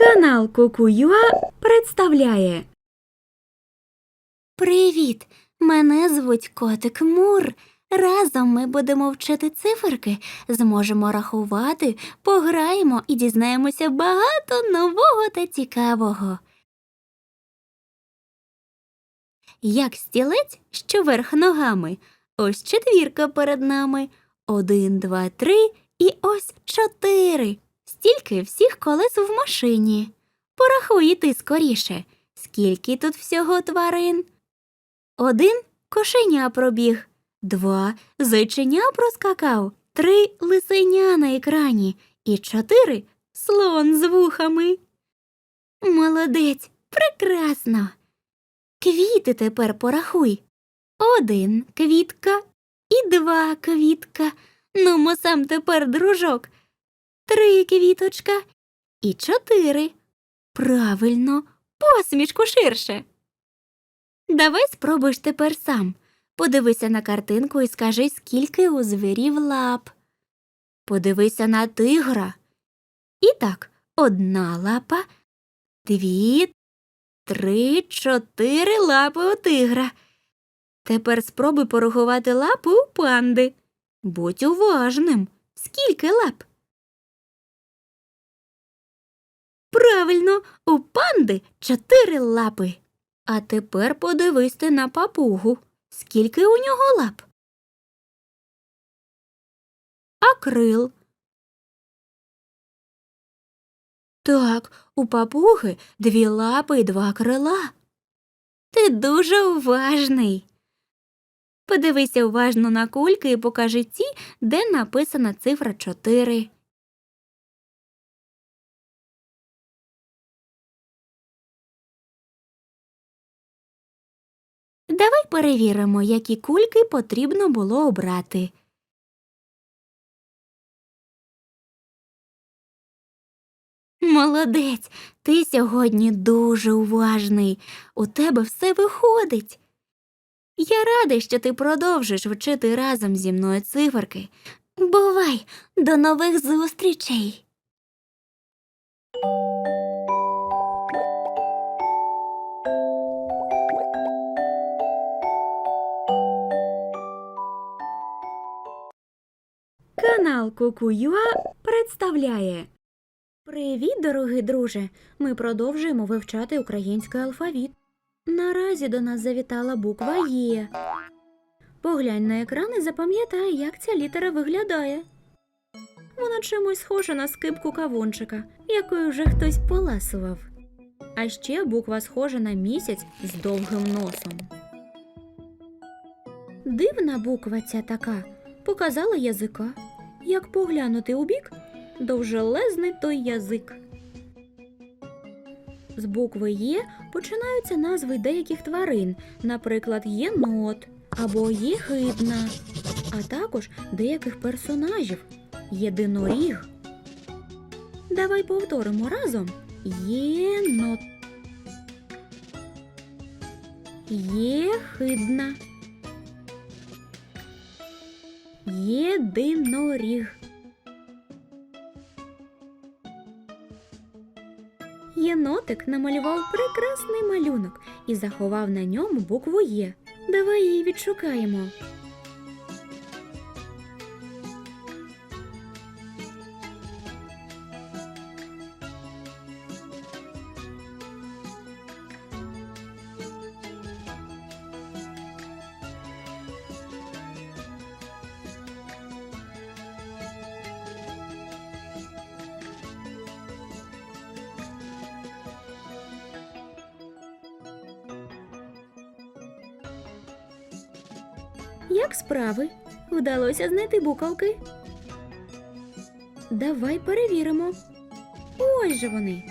Канал Кукуюа представляє Привіт! Мене звуть Котик Мур. Разом ми будемо вчити циферки, зможемо рахувати, пограємо і дізнаємося багато нового та цікавого. Як стілець, що верх ногами. Ось четвірка перед нами. Один, два, три і ось чотири. Стільки всіх колес в машині. Порахуй і скоріше. Скільки тут всього тварин? Один кошеня пробіг, два зайченя проскакав, три лисеня на екрані і чотири слон з вухами. Молодець, прекрасно. Квіти тепер порахуй. Один квітка і два квітка. Нумо сам тепер дружок. Три квіточка і чотири. Правильно, посмішку ширше. Давай спробуєш тепер сам. Подивися на картинку і скажи, скільки у звірів лап. Подивися на тигра. І так, одна лапа, дві, три, чотири лапи у тигра. Тепер спробуй порахувати лапи у панди. Будь уважним. Скільки лап? Правильно, у панди чотири лапи. А тепер подивись ти на папугу. Скільки у нього лап? А крил? Так, у папуги дві лапи і два крила. Ти дуже уважний. Подивися уважно на кульки і покажи ті, де написана цифра 4. Давай перевіримо, які кульки потрібно було обрати. Молодець, ти сьогодні дуже уважний. У тебе все виходить. Я радий, що ти продовжиш вчити разом зі мною циферки. Бувай, до нових зустрічей. Канал Кукуюа представляє Привіт, дорогий друже! Ми продовжуємо вивчати український алфавіт. Наразі до нас завітала буква Є. Поглянь на екран і запам'ятай, як ця літера виглядає. Вона чимось схожа на скипку кавунчика, якою вже хтось поласував. А ще буква схожа на місяць з довгим носом. Дивна буква ця така, показала язика. Як поглянути у бік, довжелезний той язик. З букви Є починаються назви деяких тварин, наприклад, єнот або єхидна, а також деяких персонажів єдиноріг. Давай повторимо разом єнот. Єхидна. Єдиноріг. Єнотик намалював прекрасний малюнок і заховав на ньому букву Є. Давай її відшукаємо. Як справи? Вдалося знайти буковки? Давай перевіримо. Ось же вони.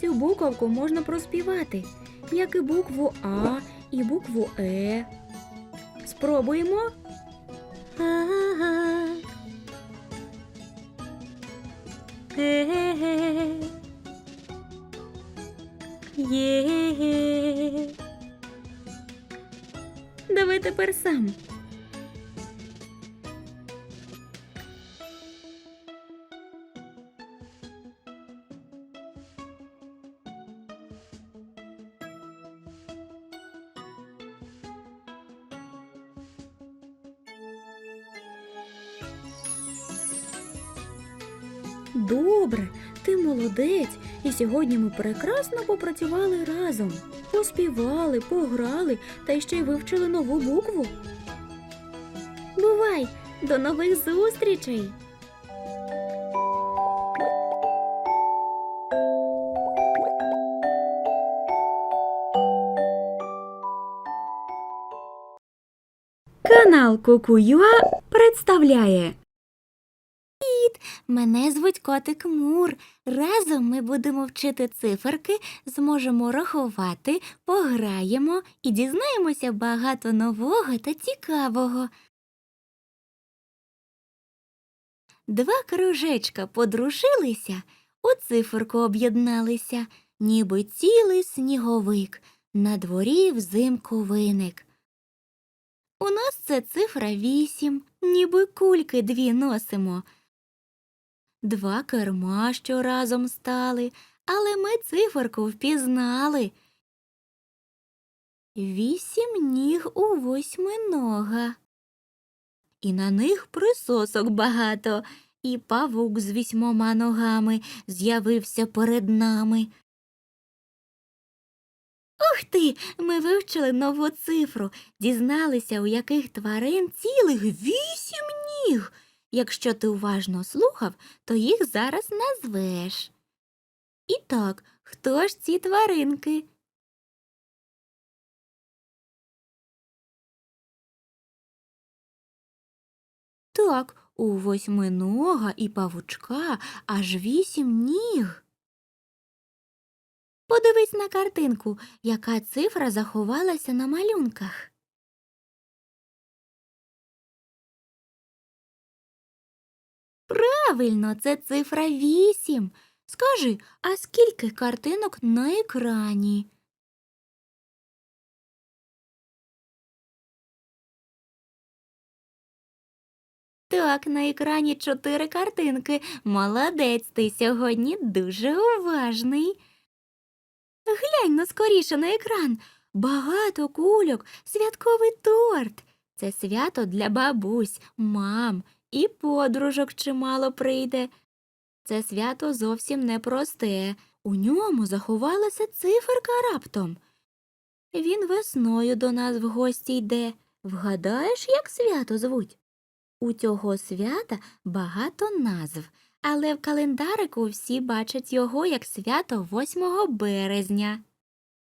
Цю буковку можна проспівати, як і букву А, і букву Е. Спробуємо. Ага. Е-ге. Є. Ви тепер сам. Добре, ти молодець, і сьогодні ми прекрасно попрацювали разом. Поспівали, пограли та ще й вивчили нову букву. Бувай, до нових зустрічей! Канал Кукуюа представляє Мене звуть котик Мур. Разом ми будемо вчити циферки, зможемо рахувати, пограємо і дізнаємося багато нового та цікавого. Два кружечка подружилися, у циферку об'єдналися, ніби цілий сніговик, на дворі взимку виник. У нас це цифра вісім, ніби кульки дві носимо. Два керма, що разом стали, але ми циферку впізнали. Вісім ніг у восьминога. І на них присосок багато, і павук з вісьмома ногами з'явився перед нами. Ух ти! Ми вивчили нову цифру, дізналися, у яких тварин цілих вісім ніг. Якщо ти уважно слухав, то їх зараз назвеш. І так, хто ж ці тваринки? Так, у восьминога і павучка аж вісім ніг. Подивись на картинку, яка цифра заховалася на малюнках. Правильно, це цифра вісім. Скажи, а скільки картинок на екрані? Так, на екрані чотири картинки. Молодець, ти сьогодні дуже уважний. Глянь ну скоріше на екран. Багато кульок, святковий торт. Це свято для бабусь, мам і подружок чимало прийде. Це свято зовсім непросте. У ньому заховалася циферка раптом. Він весною до нас в гості йде. Вгадаєш, як свято звуть? У цього свята багато назв, але в календарику всі бачать його як свято 8 березня.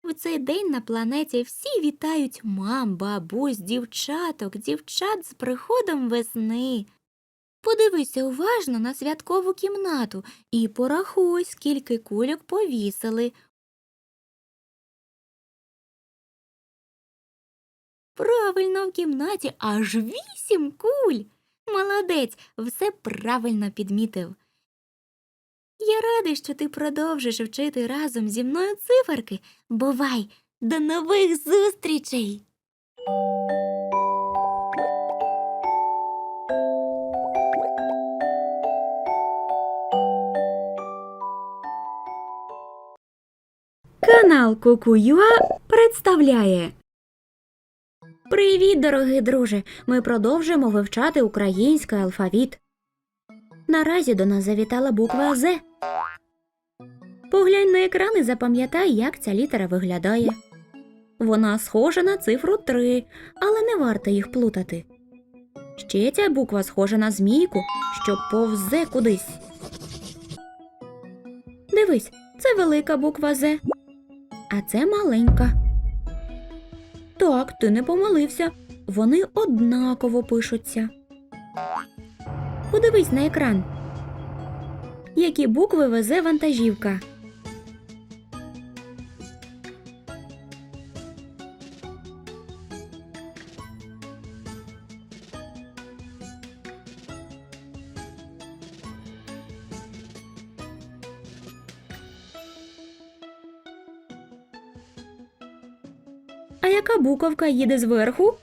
В цей день на планеті всі вітають мам, бабусь, дівчаток, дівчат з приходом весни. Подивися уважно на святкову кімнату і порахуй, скільки кульок повісили. Правильно, в кімнаті аж вісім куль. Молодець, все правильно підмітив. Я радий, що ти продовжиш вчити разом зі мною циферки. Бувай, до нових зустрічей! Канал Кукуюа представляє. Привіт, дорогий друже! Ми продовжуємо вивчати український алфавіт. Наразі до нас завітала буква З. Поглянь на екран і запам'ятай, як ця літера виглядає. Вона схожа на цифру 3, але не варто їх плутати. Ще ця буква схожа на змійку, що повзе кудись. Дивись, це велика буква З, а це маленька. Так, ти не помилився. Вони однаково пишуться. Подивись на екран. Які букви везе вантажівка? А яка буковка їде зверху?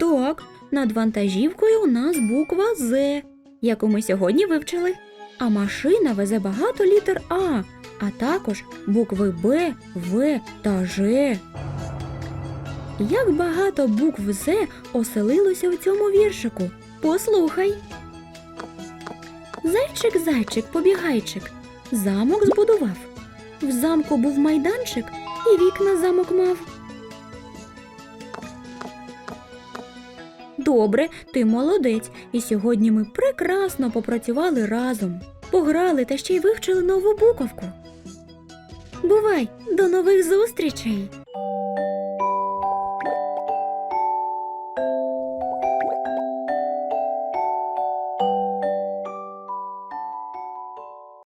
Так, над вантажівкою у нас буква З, яку ми сьогодні вивчили. А машина везе багато літер А, а також букви Б, В та Ж. Як багато букв З оселилося в цьому віршику? Послухай. Зайчик, зайчик, побігайчик, замок збудував. В замку був майданчик, і вікна замок мав. Добре, ти молодець, і сьогодні ми прекрасно попрацювали разом, пограли та ще й вивчили нову буковку. Бувай, до нових зустрічей!